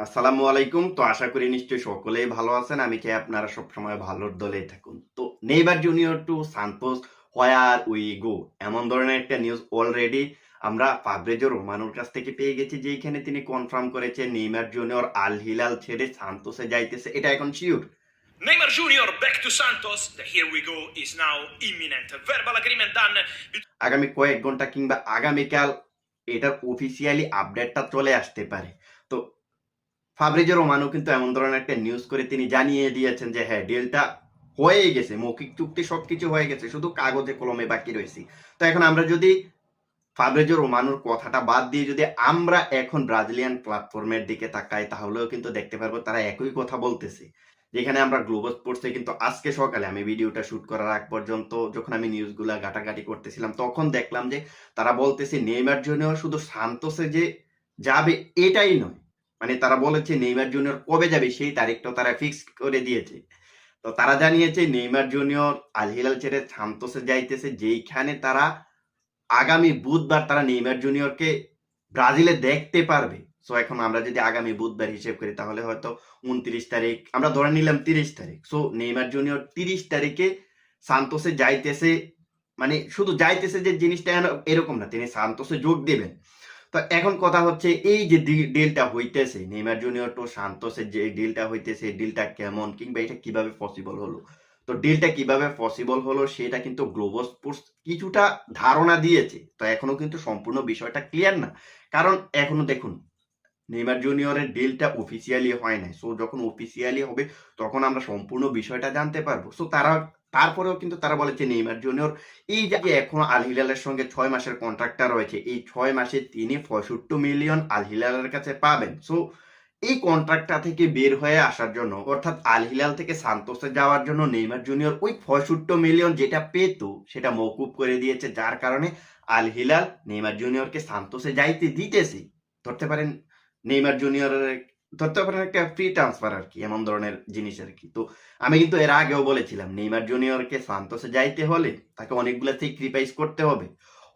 আসসালামু আলাইকুম তো আশা করি নিশ্চয়ই সকলেই ভালো আছেন আমি চাই আপনারা সবসময় ভালোর দলেই থাকুন তো Neymar junior to Santos where we go এমন ধরনের একটা নিউজ অলরেডি আমরা ফাব্রেজো রোমানোর কাছ থেকে পেয়ে গেছি যে এখানে তিনি কনফার্ম করেছে নেইমার জুনিয়র আল হিলাল ছেড়ে সান্তোসে যাইতেছে এটা এখন sure Neymar Jr. back to Santos. The here we go is now imminent. Verbal agreement done. আগামী কয়েক ঘণ্টা কিংবা আগামীকাল এটার অফিসিয়ালি আপডেটটা চলে আসতে পারে ফাব্রিজো রোমানো কিন্তু এমন ধরনের একটা নিউজ করে তিনি জানিয়ে দিয়েছেন যে হ্যাঁ ডিলটা হয়ে গেছে, মৌখিক চুক্তি সবকিছু হয়ে গেছে, শুধু কাগজে কলমে বাকি রয়েছে। তো এখন আমরা যদি ফাব্রেজো রোমানোর কথাটা বাদ দিয়ে যদি আমরা এখন ব্রাজিলিয়ান প্ল্যাটফর্মের দিকে তাকাই, তাহলেও কিন্তু দেখতে পারব তারা একই কথা বলতেছে। যেখানে আমরা গ্লোবাল স্পোর্টসে কিন্তু আজকে সকালে আমি ভিডিওটা শুট করার আগ পর্যন্ত যখন আমি নিউজগুলা ঘাটাঘাটি করতেছিলাম, তখন দেখলাম যে তারা বলতেছে, নেইমার জন্য শুধু সান্তোসে যে যাবে, এটাই নয়। মানে তারা বলেছে নেইমার জুনিয়র কবে যাবে সেই তারিখটা তারা ফিক্স করে দিয়েছে। তো তারা জানিয়েছে নেইমার জুনিয়র আল হিলাল ছেড়ে সান্তোসে যাইতেছে, যেইখানে তারা আগামী বুধবার তারা নেইমার জুনিয়রকে ব্রাজিলে দেখতে পারবে। সো এখন আমরা যদি আগামী বুধবার হিসেব করি, তাহলে হয়তো উনত্রিশ তারিখ, আমরা ধরে নিলাম তিরিশ তারিখ। সো নেইমার জুনিয়র তিরিশ তারিখে সান্তোসে যাইতেছে মানে শুধু যাইতেছে যে জিনিসটা এরকম না, তিনি সান্তোসে যোগ দেবেন। তো এখন কথা হচ্ছে, এই যে ডিলটা হইতেছে, নেইমার জুনিয়র তো সান্তোসের যে ডিলটা হইতেছে ডিলটা কেমন, কিংবা এটা কীভাবে পসিবল হলো? তো ডিলটা কীভাবে পসিবল হলো, সেটা কিন্তু গ্লোবাল স্পোর্টস কিছুটা ধারণা দিয়েছে। তো এখনও কিন্তু সম্পূর্ণ বিষয়টা ক্লিয়ার না। কারণ এখনও দেখুন, নেইমার জুনিয়রের ডিলটা অফিসিয়ালি হয় নাই। সো যখন অফিসিয়ালি হবে, তখন আমরা সম্পূর্ণ বিষয়টা জানতে পারব। সো তারা তারপরেও কিন্তু তারা বলেছে নেইমার জুনিয়র, এই যে এখন আল হিলালের সঙ্গে ছয় মাসের কন্ট্রাক্টটা রয়েছে, এই ছয় মাসে তিনি পঁয়ষট্টি মিলিয়ন আল হিলালের কাছে পাবেন। সো এই কন্ট্রাক্টটা থেকে বের হয়ে আসার জন্য, অর্থাৎ আল হিলাল থেকে সান্তোসে যাওয়ার জন্য নেইমার জুনিয়র ওই পঁয়ষট্টি মিলিয়ন যেটা পেত, সেটা মকুব করে দিয়েছে। যার কারণে আল হিলাল নেইমার জুনিয়রকে সান্তোসে যাইতে দিতেছে। ধরতে পারেন, নেইমার জুনিয়রের ধরতে পারেন একটা ফ্রি ট্রান্সফার আর কি এমন ধরনের জিনিস আর কি তো আমি কিন্তু এর আগেও বলেছিলাম, নেইমার জুনিয়রকে সান্তোসে যাইতে হলে তাকে অনেকগুলো স্যাক্রিফাইস করতে হবে।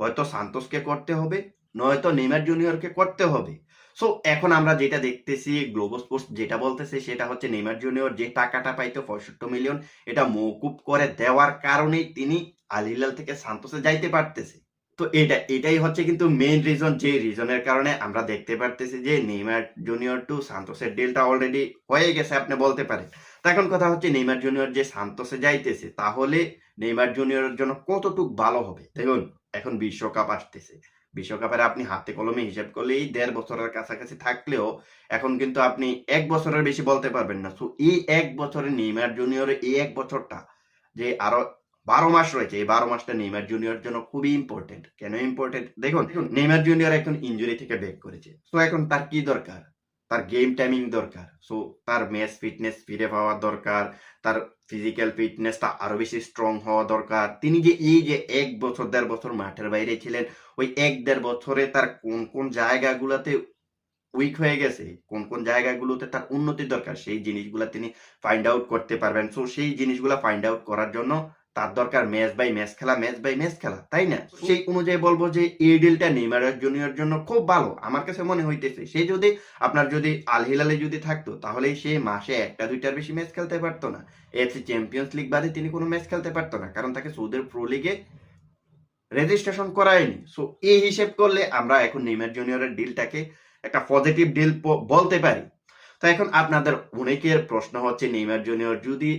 হয়তো সান্তোসকে করতে হবে, নয়তো নেইমার জুনিয়রকে করতে হবে। সো এখন আমরা যেটা দেখতেছি গ্লোবো স্পোর্টস যেটা বলতেছে সেটা হচ্ছে নেইমার জুনিয়র যে টাকাটা পাইতো, পঁয়ষট্টি মিলিয়ন এটা মৌকুব করে দেওয়ার কারণেই তিনি আল হিলাল থেকে সান্তোসে যাইতে পারতেছে। তো এটা, এটাই হচ্ছে কিন্তু মেইন রিজন যে রিজনের কারণে আমরা দেখতে পারতেছি যে নেইমার জুনিয়র টু সান্তোসের ডিলটা অলরেডি হয়ে গেছে, আপনি বলতে পারেন। তো এখন কথা হচ্ছে নেইমার জুনিয়র যে সান্তোসে যাইতেছে, তাহলে নেইমার জুনিয়রের জন্য কতটুক ভালো হবে? দেখুন, এখন বিশ্বকাপ আসতেছে। বিশ্বকাপের আপনি হাতে কলমে হিসাব করলেই দেড় বছরের কাছাকাছি থাকলেও এখন কিন্তু আপনি এক বছরের বেশি বলতে পারবেন না। তো এই এক বছরে নেইমার জুনিয়রের এই এক বছরটা যে আরও বারো মাস রয়েছে। এই বারো মাসটা নেইমার জুনিয়র জন্য খুবই ইম্পর্টেন্ট কেন ইম্পর্টেন্ট দেখুন, নেইমার জুনিয়র এখন ইঞ্জুরি থেকে ব্যাক করেছে। তো এখন তার কি দরকার? তার গেম টাইমিং দরকার। সো তার ম্যাচ ফিটনেস ফিরে পাওয়া দরকার। তার ফিজিক্যাল ফিটনেসটা আরও বেশি স্ট্রং হওয়া দরকার। তিনি যে এই যে এক বছর, দেড় বছর মাঠের বাইরে ছিলেন, ওই এক, দেড় বছরে তার কোন কোন জায়গাগুলোতে উইক হয়ে গেছে, কোন কোন জায়গাগুলোতে তার উন্নতি দরকার, সেই জিনিসগুলো তিনি ফাইন্ড আউট করতে পারবেন। সো সেই জিনিসগুলো ফাইন্ড আউট করার জন্য তার দরকার ম্যাচ বাই ম্যাচ খেলা ম্যাচ বাই ম্যাচ খেলা তাই না? সেই অনুযায়ী বলব যে এই ডিলটা নেইমার জুনিয়র জন্য খুব ভালো আমার কাছে মনে হইতেছে। সে যদি আপনার যদি আল হিলালে যদি থাকতো তাহলে সে মাসে একটা দুইটার বেশি ম্যাচ খেলতে পারতো না। এফসি চ্যাম্পিয়ন্স লিগ বাদে তিনি কোনো ম্যাচ খেলতে পারতো না কারণ তাকে সৌদের প্রো লিগে রেজিস্ট্রেশন করায়নি। সো এই হিসেব করলে আমরা এখন নেইমার জুনিয়রের ডিলটাকে একটা পজিটিভ ডিল বলতে পারি। তো এখন আপনাদের অনেকের প্রশ্ন হচ্ছে নেইমার জুনিয়র যদি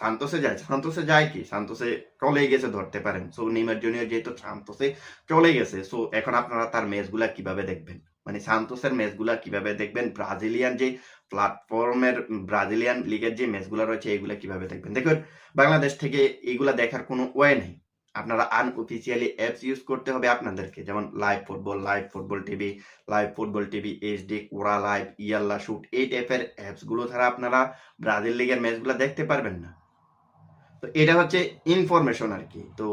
সান্তোসে যায় সান্তোসে যায় কি? সান্তোসে চলে গেছে ধরতে পারেন। সো নেইমার জুনিয়র যেহেতু সান্তোসে চলে গেছে সো এখন আপনারা তার ম্যাচগুলা কীভাবে দেখবেন? মানে সান্তোসের ম্যাচগুলা কীভাবে দেখবেন? ব্রাজিলিয়ান যে প্ল্যাটফর্মের ব্রাজিলিয়ান লিগের যে ম্যাচগুলো রয়েছে, এগুলা কীভাবে দেখবেন? দেখুন, বাংলাদেশ থেকে এগুলা দেখার কোনো ওয়ে নেই। আপনারা আনঅফিসিয়ালি অ্যাপস ইউজ করতে হবে আপনাদেরকে। যেমন live football live football TV live football TV HD Kora live Yalla Shoot এই টাইপের অ্যাপসগুলো ছাড়া আপনারা ব্রাজিল লিগের ম্যাচগুলো দেখতে পারবেন না। তো এটা হচ্ছে ইনফরমেশন আর কি তো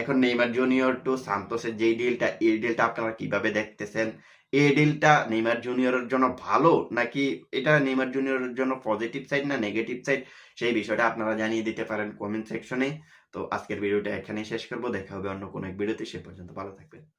এখন নেইমার জুনিয়র টু সান্তোসের যেই ডিলটা এই ডিলটা আপনারা কীভাবে দেখতেছেন? এই ডিলটা নেইমার জুনিয়রের জন্য ভালো নাকি এটা নেইমার জুনিয়রের জন্য পজিটিভ সাইড না নেগেটিভ সাইড সেই বিষয়টা আপনারা জানিয়ে দিতে পারেন কমেন্ট সেকশনে তো আজকের ভিডিওটা এখানেই শেষ করব। দেখা হবে অন্য কোনো এক ভিডিওতে। সে পর্যন্ত ভালো থাকবেন।